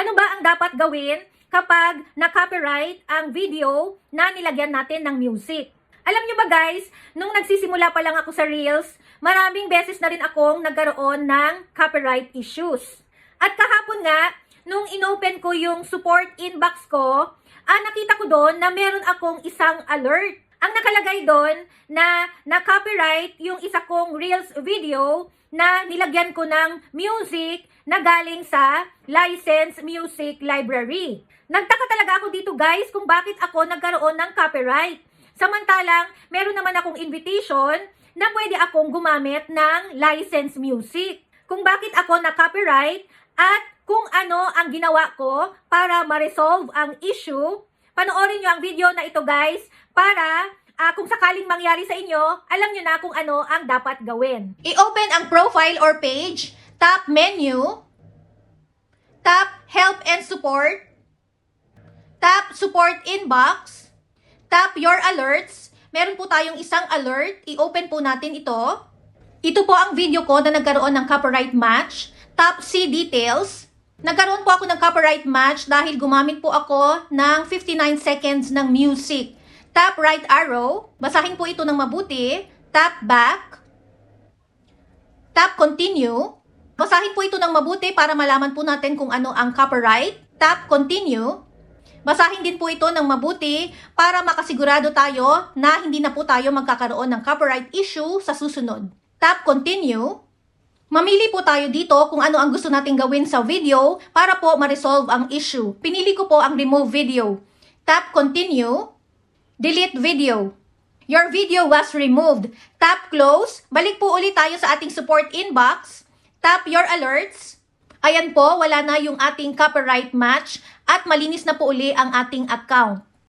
Ano ba ang dapat gawin kapag na-copyright ang video na nilagyan natin ng music? Alam nyo ba guys, nung nagsisimula pa lang ako sa Reels, maraming beses na rin akong nagkaroon ng copyright issues. At kahapon nga, nung inopen ko yung support inbox ko, ah, nakita ko doon na meron akong isang alert. Ang nakalagay doon na na-copyright yung isa kong Reels video na nilagyan ko ng music na galing sa License Music Library. Nagtaka talaga ako dito guys kung bakit ako nagkaroon ng copyright. Samantalang, meron naman akong invitation na pwede akong gumamit ng license music. Kung bakit ako na-copyright at kung ano ang ginawa ko para ma-resolve ang issue, panoorin nyo ang video na ito guys para ah, kung sakaling mangyari sa inyo, alam nyo na kung ano ang dapat gawin. I-open ang profile or page, tap menu, tap help and support, tap support inbox, tap your alerts. Meron po tayong isang alert. I-open po natin ito. Ito po ang video ko na nagkaroon ng copyright match. Tap see details. Nagkaroon po ako ng copyright match dahil gumamit po ako ng 59 seconds ng music. Tap right arrow. Basahin po ito ng mabuti. Tap back. Tap continue. Basahin po ito ng mabuti para malaman po natin kung ano ang copyright. Tap continue. Basahin din po ito ng mabuti para makasigurado tayo na hindi na po tayo magkakaroon ng copyright issue sa susunod. Tap continue. Mamili po tayo dito kung ano ang gusto nating gawin sa video para po ma-resolve ang issue. Pinili ko po ang remove video. Tap continue. Delete video. Your video was removed. Tap close. Balik po ulit tayo sa ating support inbox. Tap your alerts. Ayan po, wala na yung ating copyright match at malinis na po uli ang ating account.